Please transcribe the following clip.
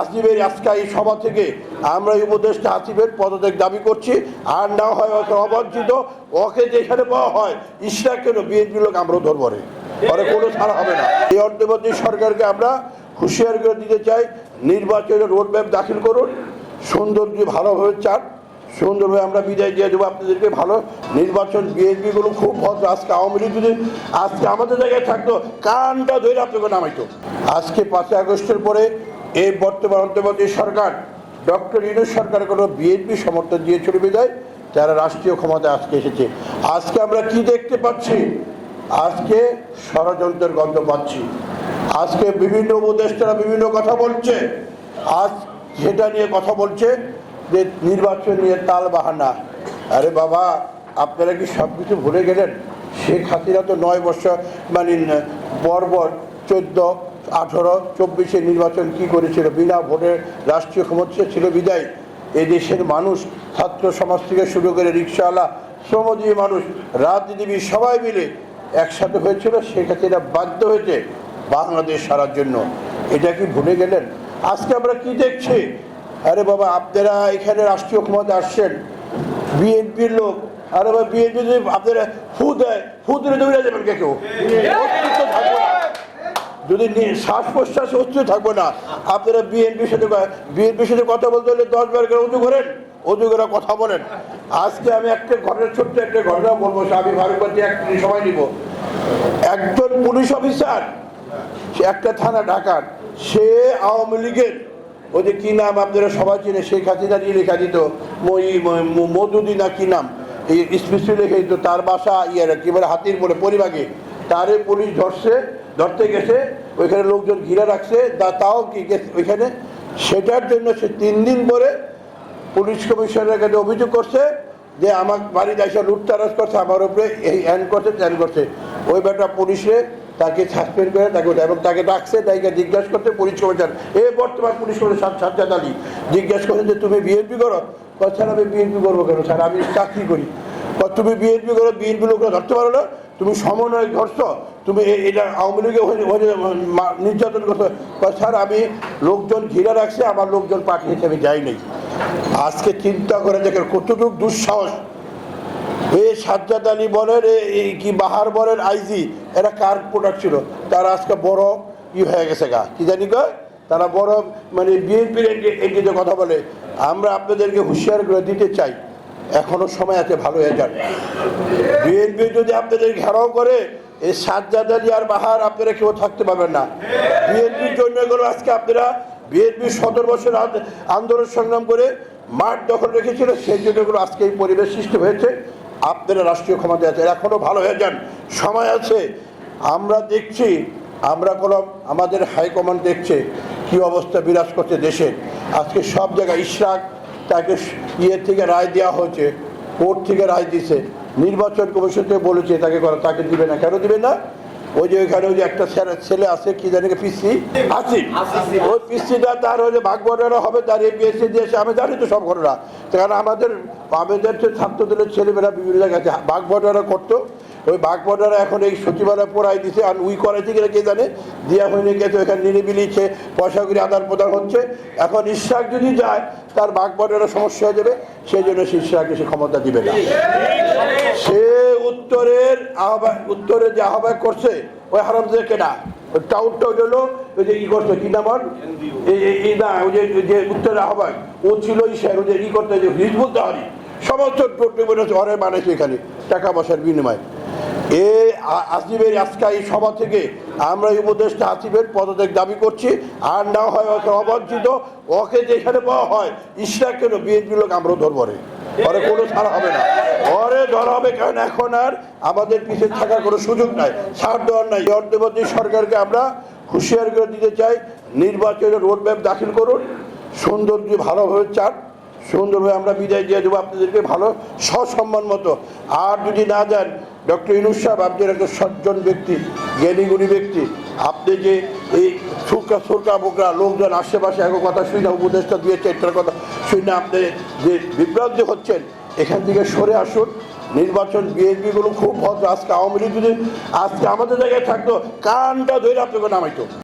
আসিফের আজকে এই সভা থেকে আমরা এই উপদেষ্টা আসিফের পদত্যাগ দাবি করছি। আর না হয় ওকে অবঞ্চিত ওকে যেখানে পাওয়া হয় ইসরাক কেন বিএনপি লোক আমরাও ধরবো রে। পরে কোনো ছাড় হবে না। এই অন্তর্বর্তী সরকারকে আমরা হুঁশিয়ার করে দিতে চাই নির্বাচনের রোডম্যাপ দাখিল করুন। সুন্দর যে ভালোভাবে চান। সুন্দরভাবে আমরা বিদায় দিয়ে দেবো আপনাদেরকে ভালো। নির্বাচন বিএনপি গুলো খুব ভদ্র। আজকে আওয়ামী লীগ যদি আজকে আমাদের জায়গায় থাকতো, কানটা ধরে আপনাকে নামাইতো। আজকে পাঁচই আগস্টের পরে এই বর্তমান অন্তর্বর্তী সরকার, ডক্টর ইউনুস সরকার কোনো বিএনপি সমর্থন দিয়ে চলে বিদায় তারা রাষ্ট্রীয় ক্ষমতায় আজকে এসেছে। আজকে আমরা কি দেখতে পাচ্ছি? আজকে ষড়যন্ত্রের গন্ধ পাচ্ছি। আজকে বিভিন্ন উপদেষ্টারা বিভিন্ন কথা বলছে। আজ সেটা নিয়ে কথা বলছে যে নির্বাচন নিয়ে তাল বাহানা। আরে বাবা, আপনারা কি সব কিছু ভুলে গেলেন? শেখ হাসিনা তো নয় বছর মানে পরপর চোদ্দ আঠেরো চব্বিশে নির্বাচন কি করেছিল? বিনা ভোটের রাষ্ট্রীয় ক্ষমতা ছিল বিদায়। এই দেশের মানুষ, ছাত্র সমাজ থেকে শুরু করে রিক্সাওয়ালা, শ্রমজীবী মানুষ রাজনীতিবী সবাই মিলে একসাথে হয়েছিল, শেখ এটা বাধ্য হয়েছে বাংলাদেশ সারার জন্য। এটা কি ভুলে গেলেন? আজকে আমরা কি দেখছি? আরে বাবা, আপনারা এখানে রাষ্ট্রীয় ক্ষমতা আসছেন। বিএনপির লোক, আরে বাবা, বিএনপি যদি আপনারা ফু দেয় ফু দিলে দৌড়ে দেবেন কে কেউ? থাকবে না। যদি শ্বাস প্রশ্বাস অস্তিত্ব থাকবে না। আপনারা বিএনপির সাথে বিএনপির সাথে কথা বলতে হলে দশ বার করে উঁচু করেন করে কথা বলেন। আজকে আমি একটা ঘটনা, ছোট্ট একটা ঘটনা বলব আমি ভারতবর্ষে এক সময় নিব। একজন পুলিশ অফিসার, সে একটা থানা ঢাকার সে আওয়ামী লীগের, ওই যে কি নাম আপনারা সবাই চিনে শেখ হাসিনা দিয়ে লেখা দিত মধুদি না কি নাম? এই স্পেশালি লেখা দিত, তার বাসা ইয়ে কি বলে হাতির পরে পরিবাগে। তারে পুলিশ ধরছে ধরতে গেছে, ওইখানে লোকজন ঘিরে রাখছে তাও কি ওইখানে। সেটার জন্য সে তিন দিন পরে পুলিশ কমিশনারের কাছে অভিযোগ করছে যে আমার বাড়িতে এসে লুটতারাজ করছে, আমার উপরে এই অ্যান করছে ত্যান করছে। ওই বেটা পুলিশে তাকে সাসপেন্ড করে তাকে এবং তাকে ডাকছে তাকে জিজ্ঞাসা করতে পুলিশ কমিশনার। এ বর্তমান পুলিশ কমিশনার সাজ্জাদ আলী জিজ্ঞাসা করছে যে তুমি বিএনপি করো? স্যার, আমি বিএনপি করব কেন? স্যার, আমি চাকরি করি। তুমি বিএনপি করো বিএনপি লোকরা ধরতে পারো না। তুমি সমন্বয় ধরছো তুমি এটা আওয়ামী লীগে নির্যাতন করছ স্যার আমি লোকজন ঘিরে রাখছে, আমার লোকজন পাঠিয়েছে, আমি যাই নাই। আজকে চিন্তা করে দেখেন কতটুকু দুঃসাহস। এ সাজ্জাদ আলী বলেন কি বাহার বলেন, আইজি, এরা কার প্রোডাক্ট ছিল? তারা আজকে বড় ই হয়ে গেছে গা। কি জানি কয় তারা বড় মানে বিএনপির কথা বলে। আমরা আপনাদেরকে হুঁশিয়ার করে দিতে চাই। এখনও সময় আছে, ভালো হয়ে যান বিএনপি যদি আপনাদের ঘেরাও করে, এই সাজ্জাদ আর বাহার আপনারা কেউ থাকতে পারবেন না। বিএনপির জন্য এগুলো আজকে আপনারা বিএনপি সতেরো বছর আন্দোলন সংগ্রাম করে মাঠ দখল রেখেছিল, সেই জন্য এগুলো আজকে এই পরিবেশ সৃষ্টি হয়েছে। আপনারা রাষ্ট্রীয় ক্ষমতা আছে এখনও ভালো হয়ে যান। সময় আছে। আমরা দেখছি, আমরা কোনো আমাদের হাইকমান্ড দেখছে কি অবস্থা বিরাজ করছে দেশে। আজকে সব জায়গায় ইশরাক তাকে ইয়ে থেকে রায় দেওয়া হয়েছে কোর্ট থেকে রায় দিছে নির্বাচন কমিশন থেকে বলেছে তাকে করা তাকে দিবে না। কেন দিবে না? ওই যে ওইখানে ওই যে একটা ছেলে- আছে কি জানি পিসি? আসি ওই পিসিটা তার যে ভাগ বর্ণনা হবে তার এপিএসসি দিয়েছে আমি জানি তো সব ঘটনা। কারণ আমাদের আমাদের যে ছাত্রদলের ছেলেমেয়েরা বিভিন্ন জায়গায় আছে, ভাগ বর্ণনা করতো ওই বাঘ বর্ডারা এখন এই সচিবালয় পড়াই দিছে, আর উই করাইতে গেলে কে জানে? দিয়া হয়ে গেছে ওখানে নিরিবিলিছে পয়সাগুলি আদান প্রদান হচ্ছে। এখন ইশাক যদি যায়, তার বাঘ বর্ডারের সমস্যা হয়ে যাবে, সেই জন্য সে ইশাককে সে ক্ষমতা দিবে না। সে উত্তরের আহ্বায়ক উত্তরের যে আহ্বায়ক করছে, ওই হারামদের কেনা ওই টাউনটা হলো ওই যে ই করছে, কি নাম? এই না, ওই যে যে উত্তরের আহ্বায়ক, ও ছিল ইশাক ওই যে ই করতে যে হিজবুল তাহারি। সমস্ত টোটে বেরোচ্ছে অরে এখানে, টাকা পয়সার বিনিময়। এ আসিফের আজকে এই সভা থেকে আমরা এই উপদেশটা আসিফের পদত্যাগ দাবি করছি। আর না হয় ওকে অবঞ্চিত ওকে যেখানে পাওয়া হয় ইসরা কেন বিএনপি লোক আমরাও ধরবো রে। পরে কোনো ছাড় হবে না। পরে ধরা হবে কারণ এখন আর আমাদের পিছিয়ে থাকার কোনো সুযোগ নাই, ছাড় দেওয়ার নাই। অন্তর্বর্তী সরকারকে আমরা হুঁশিয়ার করে দিতে চাই, নির্বাচনের রোডম্যাপ দাখিল করুন সুন্দর ভালোভাবে চান সুন্দরভাবে আমরা বিদায় দিয়ে দেবো আপনাদেরকে ভালো সসম্মান মতো। আর যদি না যান ডক্টর ইনুস সাহেব একটা সজ্জন ব্যক্তি জ্ঞানীগুণী ব্যক্তি, আপনি যে এই সুরকা সুরকা, বোকরা লোকজন আশেপাশে এক কথা শুনে উপদেশটা দিয়েছে এটার কথা শুনে আপনি যে বিভ্রান্তি হচ্ছেন, এখান থেকে সরে আসুন। নির্বাচন বিএনপিগুলো খুব ভদ্র। আজকে আওয়ামী লীগ যদি আজকে আমাদের জায়গায় থাকতো, কানটা ধরে আপনাকে নামাইতো।